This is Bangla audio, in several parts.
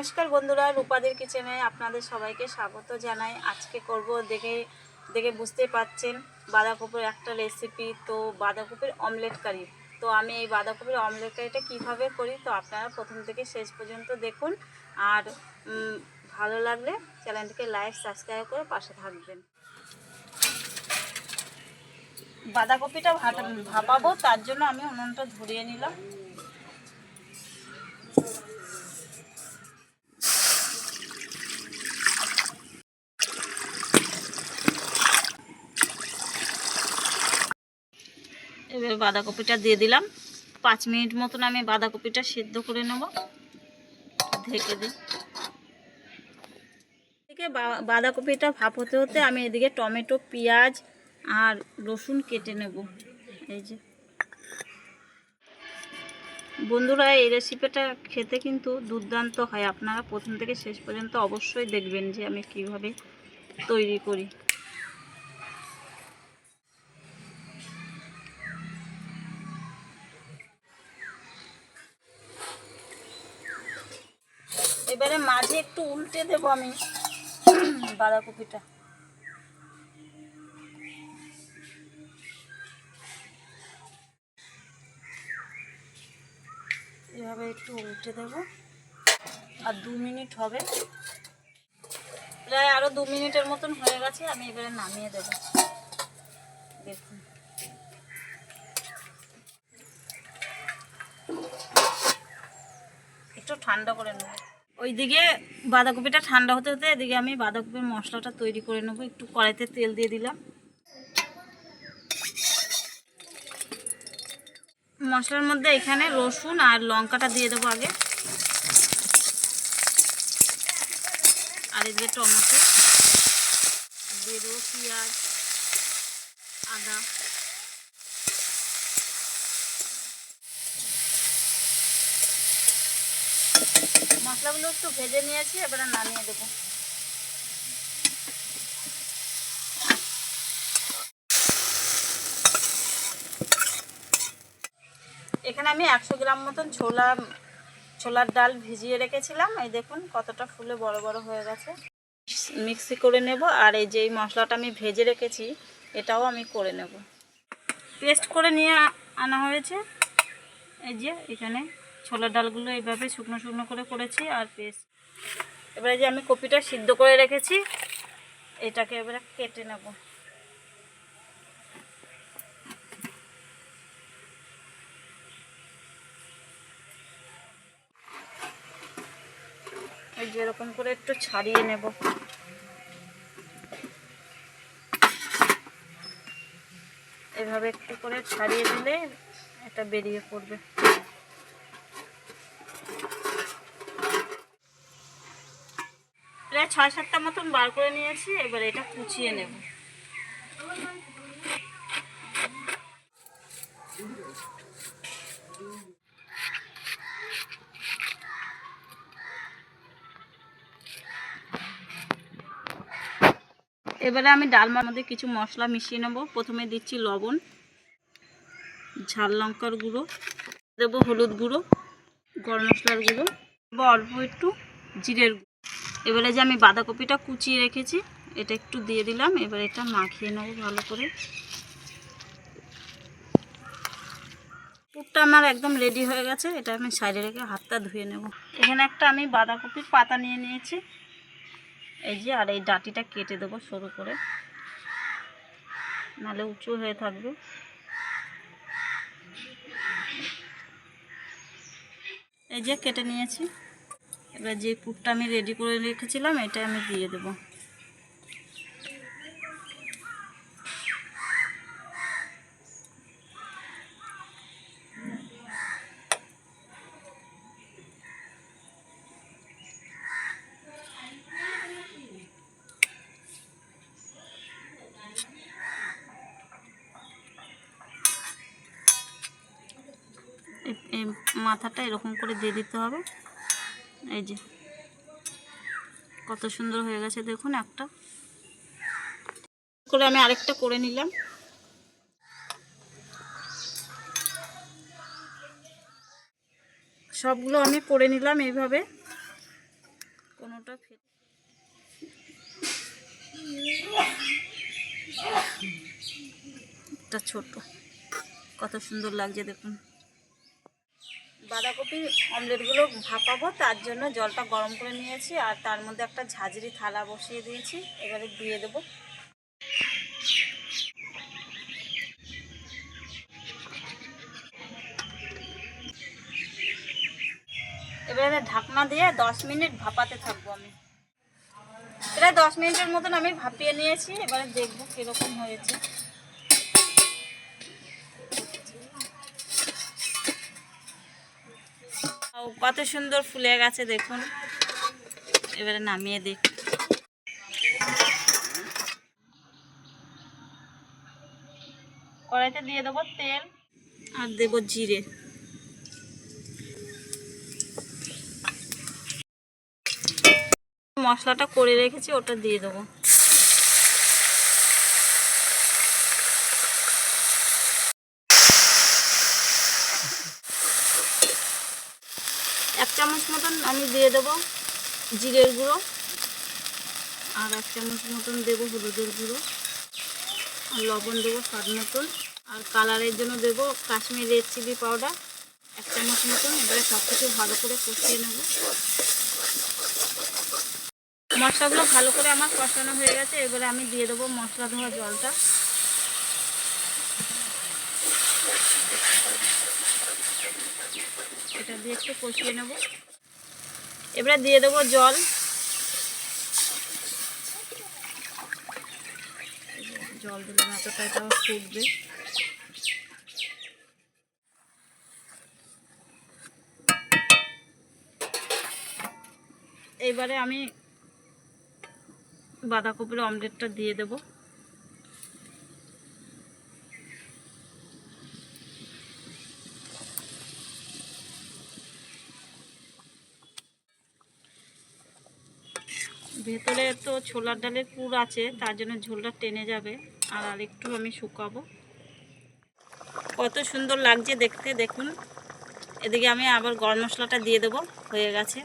নমস্কার বন্ধুরা, রূপাদের কিচেনে আপনাদের সবাইকে স্বাগত জানাই। আজকে করব দেখে দেখে বুঝতেই পাচ্ছেন বাঁধাকপির একটা রেসিপি তো বাঁধাকপির অমলেট কারি তো আমি এই বাঁধাকপির অমলেট কারিটা কীভাবে করি, তো আপনারা প্রথম থেকে শেষ পর্যন্ত দেখুন। আর ভালো লাগলে চ্যানেলটিকে লাইক সাবস্ক্রাইব করে পাশে থাকবেন। বাঁধাকপিটা ভাপাবো, তার জন্য আমি উনুনটা ধরিয়ে নিলাম। বাঁধাকপিটা দিয়ে দিলাম। পাঁচ মিনিট মতন আমি বাঁধাকপিটা সিদ্ধ করে নেব। ঢেকে দিই। এদিকে বাঁধাকপিটা ভাপ হতে হতে আমি এদিকে টমেটো, পেঁয়াজ আর রসুন কেটে নেব। এই যে। বন্ধুরা, এই রেসিপিটা খেতে কিন্তু দুর্দান্ত হয়। আপনারা প্রথম থেকে শেষ পর্যন্ত অবশ্যই দেখবেন যে আমি কীভাবে তৈরি করি। মাঝে একটু উল্টে দেবো আমি বাঁধাকপিটা। এভাবে একটু উল্টে দেবো। আর দু মিনিট হবে। প্রায় আরও দু মিনিটের মতন হয়ে গেছে, আমি এবারে নামিয়ে দেবো। দেখুন। একটু ঠান্ডা করে নেব। ওইদিকে বাঁধাকপিটা ঠান্ডা হতে হতে এদিকে আমি বাঁধাকপির মশলাটা তৈরি করে নেব। একটু কড়াইতে তেল দিয়ে দিলাম। মশলার মধ্যে এখানে রসুন আর লঙ্কাটা দিয়ে দেবো আগে। আর এদিকে টমেটো। দিয়ে দেবো পেঁয়াজ। মশলাগুলো একটু ভেজে নিয়েছি, এবারে নামিয়ে দেবো। এখানে আমি একশো গ্রাম মতন ছোলা, ছোলার ডাল ভিজিয়ে রেখেছিলাম। এই দেখুন কতটা ফুলে বড় বড় হয়ে গেছে। মিক্সি করে নেব, আর এই যে মশলাটা আমি ভেজে রেখেছি, এটাও আমি করে নেব। পেস্ট করে নিয়ে আনা হয়েছে। এই যে এখানে ছোলার ডালগুলো এইভাবে শুকনো শুকনো করে করেছি আর পেস্ট এবারে যে আমি কপিটা সিদ্ধ করে রেখেছি, এটাকে এবারে কেটে নেব। এই যে করে একটু ছাড়িয়ে নেব। এভাবে একটু করে ছাড়িয়ে দিলে এটা বেরিয়ে পড়বে। ছয় সাতটা মতন বার করে নিয়েছি, এবার এটা কুচিয়ে নেব। এবারে আমি ডালমার মধ্যে কিছু মশলা মিশিয়ে নেব। প্রথমে দিচ্ছি লবণ, ঝাল লঙ্কার গুঁড়ো, দেবো হলুদ গুঁড়ো, গরম মশলার গুঁড়ো অল্প একটু জিরের এবারে যে আমি বাঁধাকপিটা কুচিয়ে রেখেছি, এটা একটু দিয়ে দিলাম, এবার এটা মাখিয়ে নেব ভালো করে। পুরটা আমার একদম রেডি হয়ে গেছে, এটা আমি সাইডে রেখে হাতটা ধুয়ে নেব। এখানে একটা আমি বাঁধাকপির পাতা নিয়ে নিয়েছি, এই যে, আর এই ডাটিটা কেটে দেবো সরু করে। নাহলে উঁচু হয়ে থাকবে। এই যে, কেটে নিয়েছি। এবার যে পুরটা আমি রেডি করে রেখেছিলাম, এটা আমি দিয়ে দেবো। মাথাটা এরকম করে দিয়ে দিতে হবে। এই যে। কত সুন্দর হয়ে গেছে দেখুন একটা। করে আমি আরেকটা করে নিলাম। সবগুলো আমি করে নিলাম এইভাবে। কোনোটা ফেল এটা ছোট। কত সুন্দর লাগছে দেখুন। বাঁধাকপি অমলেটগুলো ভাপাবো, তার জন্য জলটা গরম করে নিয়েছি আর তার মধ্যে একটা ঝাঁঝরি থালা বসিয়ে দিয়েছি, এবারে দিয়ে দেবো। এবারে ঢাকনা দিয়ে দশ মিনিট ভাপাতে থাকব আমি। প্রায় দশ মিনিটের মতন আমি ভাপিয়ে নিয়েছি, এবারে দেখব কীরকম হয়েছে। কত সুন্দর ফুলে গেছে দেখুন। এবারে নামিয়ে দিই। কড়াইতে দিয়ে দেবো তেল আর দেবো জিরে। মশলাটা করে রেখেছি, ওটা দিয়ে দেবো এক চামচ মতন আমি দিয়ে দেবো জিরের গুঁড়ো আর এক চামচ মতন দেবো হলুদের গুঁড়ো আর লবণ দেবো স্বাদ মতন। আর কালারের জন্য দেবো কাশ্মীর রেড চিলি পাউডার। এক চামচ মতন এবারে সব কিছু ভালো করে কষিয়ে নেব। মশলাগুলো ভালো করে আমার কষানো হয়ে গেছে। এবারে আমি দিয়ে দেবো মশলা ধোয়া জলটা। এটা দিয়ে একটু কষিয়ে নেব। এবারে দিয়ে দেবো জল। জল দিলাম এতটা এটা ফুটবে। এইবারে আমি বাঁধাকপির অমলেটটা দিয়ে দেব। ভেতরে তো ছোলার ডালের পুর আছে, তার জন্য ঝোলটা টেনে যাবে। আর আরেকটু আমি শুকাবো। কত সুন্দর লাগছে দেখতে, দেখুন। এদিকে আমি আবার গরম মশলাটা দিয়ে দেবো, হয়ে গেছে।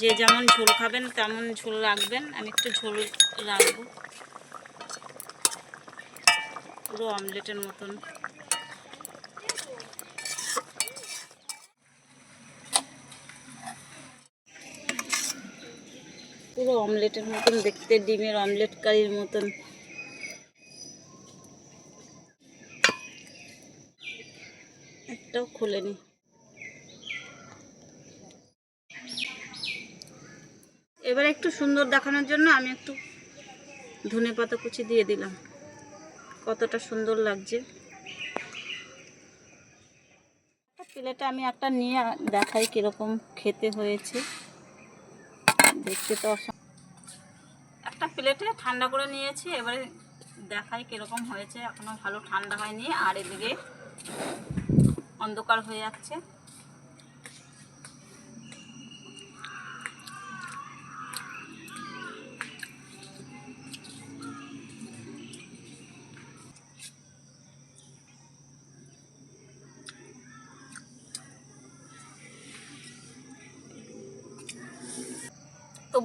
যে যেমন ঝোল খাবেন, তেমন ঝোল রাখবেন। আমি একটু ঝোল রাখব। পুরো অমলেটের মতন। পুরো অমলেটের মতন, দেখতে ডিমের অমলেট কারির মতন। একটাও খোলেনি। এবার একটু সুন্দর দেখানোর জন্য আমি একটু ধনে পাতা কুচি দিয়ে দিলাম। কতটা সুন্দর লাগছে। প্লেটে আমি একটা নিয়ে দেখাই কীরকম খেতে হয়েছে। দেখতে তো একটা প্লেটে ঠান্ডা করে নিয়েছি, এবারে দেখাই কীরকম হয়েছে। এখনও ভালো ঠান্ডা হয়নি, আর এদিকে অন্ধকার হয়ে যাচ্ছে।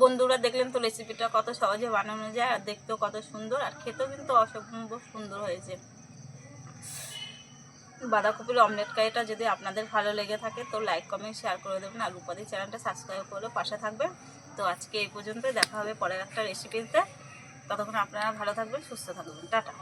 বন্ধুরা দেখলেন তো রেসিপিটা কত সহজে বানানো যায়, আর দেখতেও কত সুন্দর, আর খেতেও কিন্তু অসম্ভব সুন্দর হয়েছে। বাঁধাকপির অমলেট কারিটা যদি আপনাদের ভালো লেগে থাকে তো লাইক কমেন্ট শেয়ার করে দেবেন, আর রূপাদি চ্যানেলটা সাবস্ক্রাইব করে পাশে থাকবেন। তো আজকে এই পর্যন্ত দেখা হবে পরের একটা রেসিপিতে ততক্ষণ আপনারা ভালো থাকবেন, সুস্থ থাকবেন। টাটা।